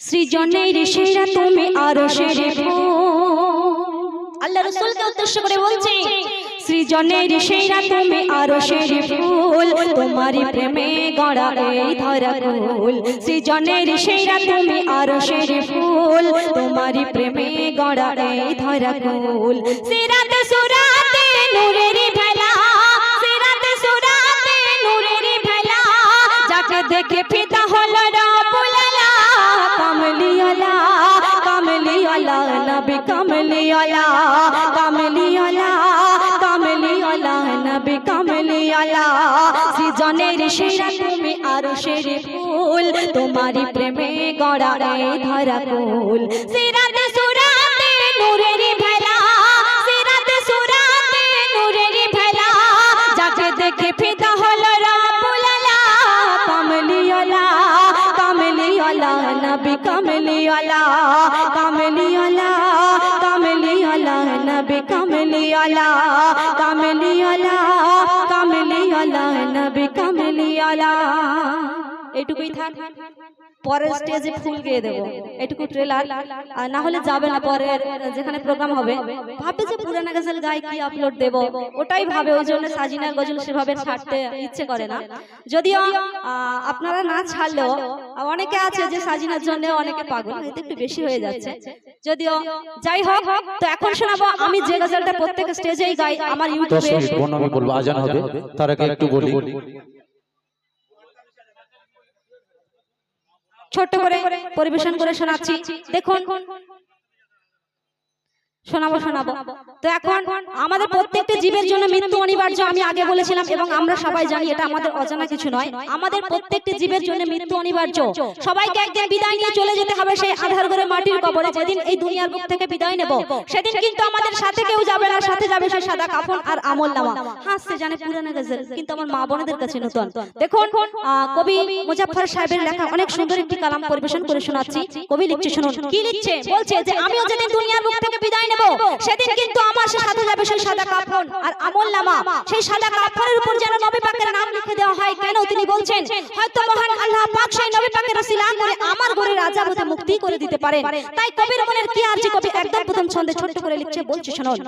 সৃজনের সেরা তুমি আরও সেরে আল্লাহ রসুলকে উদ্দেশ্য করে বলছে সৃজনের সেরা তুমি আরও সেরে ফুল তোমারই প্রেমে গড়া এই ধরা কুল সৃজনের সেরা তুমি আরও সেরে ফুল তোমারই প্রেমে গড়া এই ধরা কুল সিরাতে সুরাতে নূরের ভেলা। সিরাতে সুরাতে নূরের ভেলা। যাকে দেখে কামলিওয়ালা কামলিওয়ালা কামলিওয়ালা, নবী কামলিওয়ালা। সৃজনের সেরা তুমি আরও সেরে ফুল, তোমারই প্রেমে গড়া এই ধরা কুল সিরাতে সুরাতে নূরের ভেলা, সিরাতে সুরাতে নূরের ভেলা। যাকে কামলিওয়ালা কামলিওয়ালা নবী কামলিওয়ালা কামলিওয়ালা কামলিওয়ালা নবী কামলিওয়ালা। এটুকুই থাক। পরের স্টেজে ফুল গিয়ে দেবো। এটুকু ট্রেলার না হলে যাবে না পরের যেখানে প্রোগ্রাম হবে। ভাবে যে পুরানা গাজাল গায়ে কি আপলোড দেব? ওটাই ভাবে ওই জন্য সাজিনা গজল সেভাবে ছাড়তে ইচ্ছে করে না। যদিও আপনারা না ছাড়লেও অনেকে আছে যে সাজিনার জন্য অনেকে পাগল। হয়তো একটু বেশি হয়ে যাচ্ছে। যদিও যাই হোক তো এখন শোনাবো আমি যে গজলটা প্রত্যেক স্টেজেই গাই আমার ইউটিউবে বলব আজান হবে তার আগে একটু বলি। ছোট্ট করে পরিবেশন করে শোনাচ্ছি। দেখুন শোনাবো শোনাবো। তো এখন আমাদের প্রত্যেকটা জীবের জন্য মৃত্যু অনিবার্য আমি আগে বলেছিলাম এবং আমরা সবাই জানি এটা আমাদের অজানা কিছু নয়। আমাদের প্রত্যেকটি জীবের জন্য মৃত্যু অনিবার্য। সবাইকে একদিন বিদায় নিয়ে চলে যেতে হবে সেই আধার করে মাটির কবরে। যেদিন এই দুনিয়ার বুক থেকে বিদায় নেব সেদিন কিন্তু আমাদের সাথে কেউ যাবে না সাথে যাবে সেই সাদা কাফন আর আমল নামা। হাসতে জানে পুরানা গজল কিন্তু আমার মা বোনেদের কাছে নতুন। দেখুন কবি মুজাফফর সাহেবের লেখা অনেক সুন্দর একটি কালাম পরিবেশন করে শোনাচ্ছি। কবি লিখছে শুনুন। কি লিখছে? বলছে যে আমিও যেদিন দুনিয়ার বুক সেদিন কিন্তু আমার সে সাথে যাবে সেই সাদা কাফন। আর আমল নামা, সেই সাদা কাফনের উপর যেন নবী পাকের নাম লিখে দেওয়া হয়। কেন তিনি বলছেন, হয়তো মহান আল্লাহ পাক সেই নবী পাকের রসিলা করে আমার ঘরে রাজা হতে মুক্তি করে দিতে পারেন তাই কবির মনের কি আর কবি একদম প্রথম ছন্দে ছোট্ট করে লিখছে, বলছে শুনুন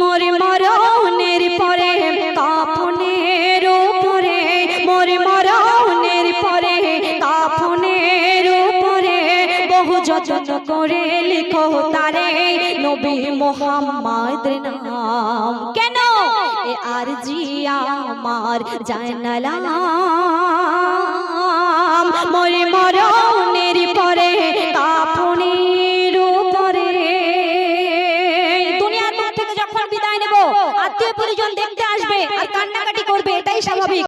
মোরে মরণের পরে কাফনের উপরে যত্ন করে লিখো তারে নবী মোহাম্মদ নাম। কেন? এ আর জিয়া আমার জানালাম। মোরে মরণের পরে কাফনের উপরে। দুনিয়ার বুক থেকে যখন বিদায় নেব, আত্মীয় পরিজন দেখতে আসবে আর কান্নাকাটি করবে, এটাই স্বাভাবিক।